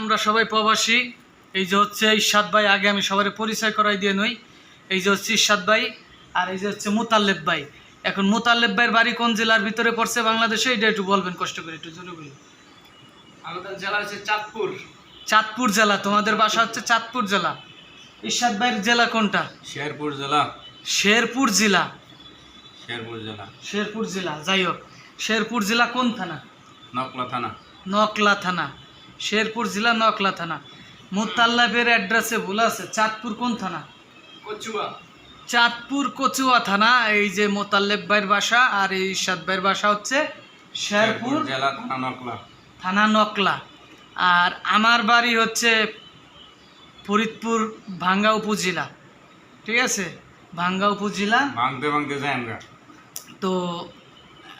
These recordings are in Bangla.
আমরা সবাই প্রবাসী। এই যে হচ্ছে ইরশাদ ভাই আগে আমি সবার পরিচয় করাই দিয়ে নই। এই যে হচ্ছে ইরশাদ ভাই আর এই যে হচ্ছে মোতাল্লেব ভাই। এখন মোতাল্লেব ভাইয়ের বাড়ি কোন জেলার ভিতরে পড়ছে বাংলাদেশে? এটা একটু বলবেন কষ্ট করে একটু জোরে বলুন। আমাদের জেলা হচ্ছে চাঁদপুর। চাঁদপুর জেলা তোমাদের বাসা হচ্ছে চাঁদপুর জেলা। ইরশাদ ভাইয়ের জেলা কোনটা? শেরপুর জেলা। শেরপুর জেলা। শেরপুর জেলা। শেরপুর জেলা যাই হোক। শেরপুর জেলা কোন থানা? নকলা থানা। নকলা থানা। শেরপুর জেলা নকলা থানা। মোতাল্লাবের অ্যাড্রেসে ভুল আছে চাঁদপুর কোন থানা? কচুয়া। চাঁদপুর কচুয়া থানা এই যে মোতাল্লেব ভাইয়ের বাসা আর এই ইরশাদ ভাইয়ের বাসা হচ্ছে শেরপুর জেলা থানা নকলা। থানা নকলা। আর আমার বাড়ি হচ্ছে ফরিদপুর ভাঙ্গা উপজেলা। ঠিক আছে? ভাঙ্গা উপজেলা। ভাঙতে ভাঙতে যাই আমরা। তো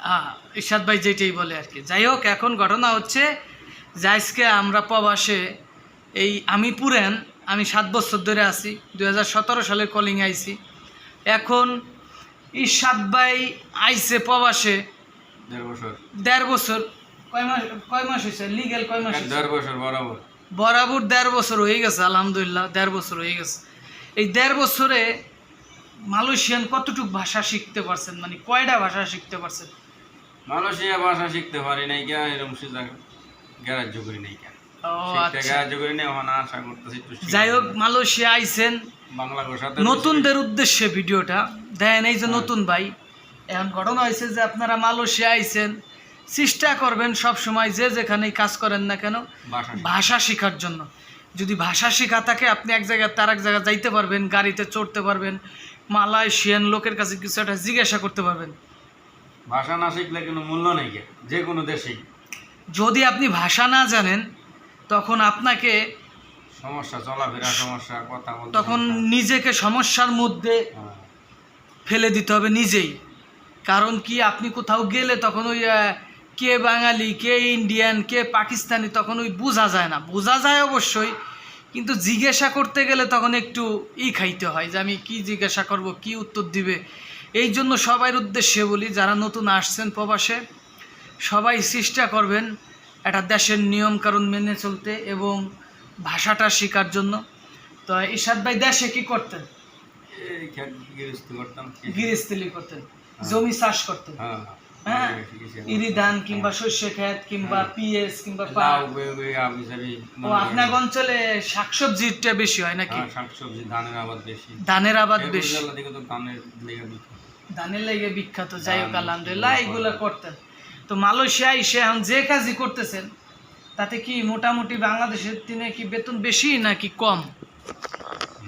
আহ, ইরশাদ ভাই যেটাই বলে আর কি। যাই হোক এখন ঘটনা হচ্ছে যে আজকে আমরা প্রবাসে এই আমি পুরেন আমি সাত বছর ধরে আছি দুই হাজার সতেরো সালে কলিং আইছি। এখন ইরশাদ ভাই আইছে প্রবাসে। দেড় বছর। কয় মাস কয় মাস হয়েছে লিগেল কয় মাস দেড় বছর বরাবর। বরাবর দেড় বছর হয়ে গেছে আলহামদুলিল্লাহ দেড় বছর হয়ে গেছে। এই দেড় বছরে মালয়েশিয়ান কতটুকু ভাষা শিখতে পারছেন? মানে কয়টা ভাষা শিখতে পারছেন? মালয়েশিয়া ভাষা শিখতে পারি নাই কে এরকম গ্যারাজ্য করি নাই আচ্ছা। যাই হোক মালয়েশিয়া আইছেন। নতুনদের উদ্দেশ্যে ভিডিওটা। দেন এই যে নতুন ভাই এখন ঘটনা হয়েছে যে আপনারা মালয়েশিয়া আইছেন। চেষ্টা করবেন সব সময় যে যেখানেই কাজ করেন না কেন ভাষা ভাষা শেখার জন্য। যদি ভাষা শেখা থাকে আপনি এক জায়গায় তার এক জায়গায় যাইতে পারবেন গাড়িতে চড়তে পারবেন মালয়েশিয়ান লোকের কাছে কিছু একটা জিজ্ঞাসা করতে পারবেন। ভাষা না শিখলে কোনো মূল্য নেই যে কোনো দেশেই। যদি আপনি ভাষা না জানেন তখন আপনাকে সমস্যা চলাফেরা সমস্যা কথা বলতে তখন নিজেকে সমস্যার মধ্যে হ্যাঁ। ফেলে দিতে হবে নিজেই। কারণ কি আপনি কোথাও গেলে তখন ওই কে বাঙালি কে ইন্ডিয়ান কে পাকিস্তানি তখন ওই বোঝা যায় না। বোঝা যায় অবশ্যই কিন্তু জিজ্ঞাসা করতে গেলে তখন একটু ই খাইতে হয় যে আমি কি জিজ্ঞাসা করব কি উত্তর দিবে। এই জন্য সবার উদ্দেশ্যে বলি যারা নতুন আসছেন প্রবাসে সবাই চেষ্টা করবেন একটা দেশের নিয়ম কারণ মেনে চলতে এবং ভাষাটা শেখার জন্য। তো ইশাদ ভাই দেশে কি করতেন? এই খেত গৃহস্থ করতাম। কি- গিরিস্তিলি করতেন জমি চাষ করতেন। হ্যাঁ হ্যাঁ। ইরি ধান কিংবা শস্য ক্ষেত কিংবা হ্যাঁ। পিএস কিংবা ও আপনার অঞ্চলে শাকসবজিটা বেশি হয় নাকি? হ্যাঁ শাকসবজি ধানের আবাদ বেশি। ধানের আবাদ বেশি। ধানের লেগে বিখ্যাত। যাই হোক আলহামদুলিল্লাহ এগুলো করতেন। তো মালয়েশিয়ায় সে এখন যে কাজই করতেছেন তাতে কি মোটামুটি বাংলাদেশের দিনে কি বেতন বেশি নাকি কম?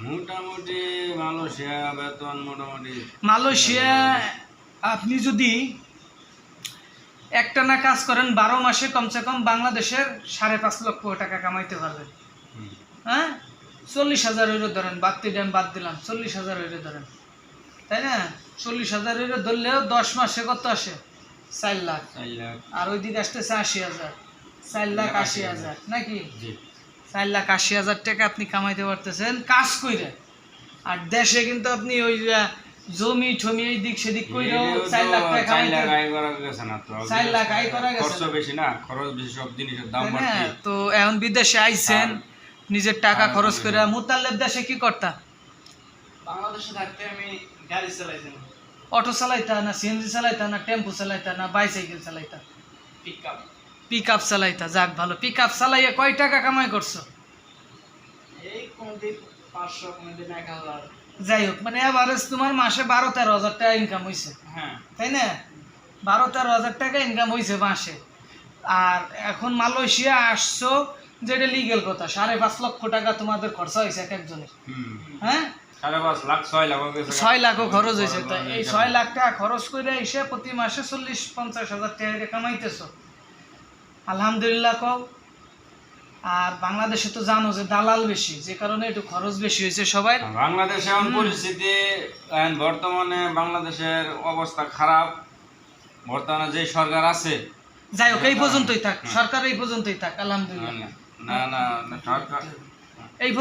মোটামুটি মালয়েশিয়া বেতন মোটামুটি মালয়েশিয়া আপনি যদি একটা না কাজ করেন বারো মাসে কমসে কম বাংলাদেশের সাড়ে পাঁচ লক্ষ টাকা কামাইতে পারবেন। হ্যাঁ? চল্লিশ হাজার ইউরো ধরেন বাড়তি ড্যাম বাদ দিলাম চল্লিশ হাজার ইউরো ধরেন। তাই না? চল্লিশ হাজার ইউরো ধরলেও দশ মাসে কত আসে? চার লাখ। আর ওই দিকে আসতেছে আশি হাজার। চার লাখ আশি হাজার। নাকি? চার লাখ আশি হাজার টাকা আপনি কামাইতে পারতেছেন কাজ কইরে। আর দেশে কিন্তু আপনি ওই জমি ঠমি এই দিক সেদিক কইরেও চার লাখ টাকা কামাইতে লাখ আয় করা গেছে না তো। চার লাখ আয় করা গেছে খরচ বেশি না খরচ বেশি সব জিনিসের দাম তাই তো এখন বিদেশে আইছেন নিজের টাকা খরচ করে মুতাল্লেব দেশে কি করতা? বাংলাদেশে থাকতে আমি গাড়ি চালাইতাম। অটো চালাইতা না সিএনজি চালাইতা না টেম্পো চালাইতা না বাইসাইকেল চালাইতা? পিক আপ পিক আপ চালাইতা যাক ভালো। পিক আপ চালাইয়া কয় টাকা কামাই করছ? এই কোনদিন পাঁচশো কোনদিন এক হাজার। যাই হোক মানে এভারেজ তোমার মাসে বারো তেরো হাজার টাকা ইনকাম হয়েছে হ্যাঁ। তাই না? বারো তেরো হাজার টাকা ইনকাম হয়েছে মাসে। আর এখন মালয়েশিয়া আসছো যেটা লিগেল কথা সাড়ে পাঁচ লক্ষ টাকা তোমাদের খরচা হয়েছে এক একজনের। হ্যাঁ? ছয় লাখও খরচ হয়েছে। তো এই ছয় লাখ টাকা খরচ করে এসে প্রতি মাসে চল্লিশ পঞ্চাশ হাজার টাকা কামাইতেছো। আলহামদুলিল্লাহ কও। আর বাংলাদেশে তো জানো যে দালাল বেশি যে কারণে একটু খরচ বেশি হয়েছে সবাই। বাংলাদেশে এমন পরিস্থিতি বর্তমানে বাংলাদেশের অবস্থা খারাপ। বর্তমানে যে সরকার আছে। যাই হোক এই পর্যন্তই থাক। সরকার এই পর্যন্তই থাক। আলহামদুলিল্লাহ। না না সরকার এই